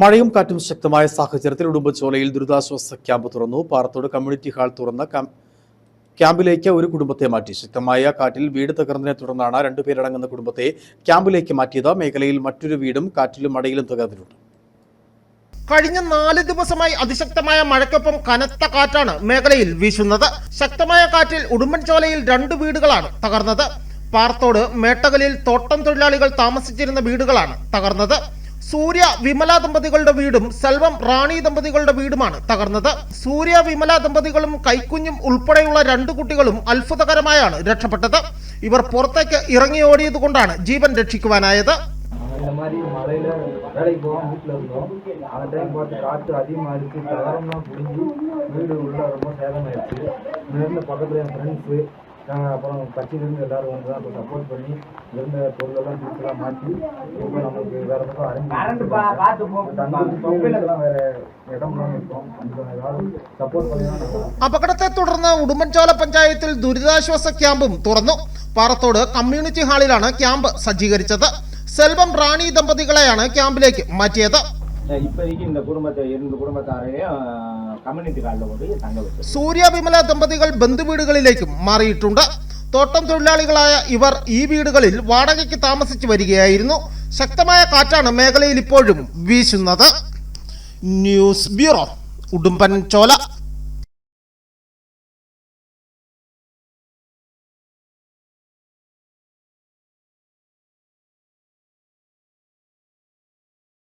മഴയും കാറ്റും ശക്തമായ സാഹചര്യത്തിൽ ഉടുമ്പച്ചോലയിൽ ദുരിതാശ്വാസ ക്യാമ്പ് തുറന്നു. പാറത്തോട് കമ്മ്യൂണിറ്റി ഹാൾ തുറന്ന ക്യാമ്പിലേക്ക് ഒരു കുടുംബത്തെ മാറ്റി. ശക്തമായ കാറ്റിൽ വീട് തകർന്നതിനെ തുടർന്നാണ് രണ്ടുപേരടങ്ങുന്ന കുടുംബത്തെ ക്യാമ്പിലേക്ക് മാറ്റിയത്. മേഖലയിൽ മറ്റൊരു വീടും കാറ്റിലും മഴയിലും തകർന്നിട്ടുണ്ട്. കഴിഞ്ഞ നാല് ദിവസമായി അതിശക്തമായ മഴയ്ക്കൊപ്പം കനത്ത കാറ്റാണ് മേഖലയിൽ വീശുന്നത്. ശക്തമായ കാറ്റിൽ ഉടുമ്പൻചോലയിൽ രണ്ട് വീടുകളാണ് തകർന്നത്. പാർത്തോട് മേട്ടകലിൽ തോട്ടം തൊഴിലാളികൾ താമസിച്ചിരുന്ന വീടുകളാണ് തകർന്നത്. സൂര്യ വിമല ദമ്പതികളുടെ വീടും സെൽവം റാണി ദമ്പതികളുടെ വീടുമാണ് തകർന്നത് സൂര്യ വിമല ദമ്പതികളും കൈക്കുഞ്ഞും ഉൾപ്പെടെയുള്ള രണ്ട് കുട്ടികളും അത്ഭുതകരമായാണ് രക്ഷപ്പെട്ടത് ഇവർ പുറത്തേക്ക് ഇറങ്ങി ഓടിയത് കൊണ്ടാണ് ജീവൻ രക്ഷിക്കുവാനായത് இந்த மாதிரி மழையில வேலைக்கு போகாம வீட்டில் இருந்தோம் அந்த டைம் பார்த்து காற்று அதிகமாக இருக்கு தகரம்லாம் புரிஞ்சு வீடு உள்ள ரொம்ப சேதமாயிடுச்சு இங்கிருந்து பக்கத்தில் என் ஃப்ரெண்ட்ஸு அப்புறம் கட்சியிலேருந்து எல்லாரும் வந்து தான் இப்போ சப்போர்ட் பண்ணி இருந்த பொருளெல்லாம் தூக்கெல்லாம் மாற்றி இப்போ நமக்கு வேற பக்கம் அரேஞ்ச் தங்குறதுக்கு வேற இடம்லாம் இருக்கும் அதுக்கு ஏதாவது சப்போர்ட் பண்ணி தான் நல்லா അപകടത്തെ തുടർന്ന് ഉടുമ്പൻചോല പഞ്ചായത്തിൽ ദുരിതാശ്വാസ ക്യാമ്പും തുറന്നു പാറത്തോട് കമ്മ്യൂണിറ്റി ഹാളിലാണ് ക്യാമ്പ് സജ്ജീകരിച്ചത് സെൽവം റാണി ദമ്പതികളെയാണ് ക്യാമ്പിലേക്ക് മാറ്റിയത് இப்போதைக்கு இந்த குடும்பத்தை இரண்டு குடும்பத்தாரையும் கம்யூனிட்டி காலில் கொண்டு போய் தங்க வச்சு സൂര്യ വിമല ദമ്പതികൾ ബന്ധുവീടുകളിലേക്കും മാറിയിട്ടുണ്ട് തോട്ടം തൊഴിലാളികളായ ഇവർ ഈ വീടുകളിൽ വാടകയ്ക്ക് താമസിച്ചു വരികയായിരുന്നു ശക്തമായ കാറ്റാണ് മേഖലയിൽ ഇപ്പോഴും വീശുന്നത് ന്യൂസ് ബ്യൂറോ ഉടുമ്പൻചോല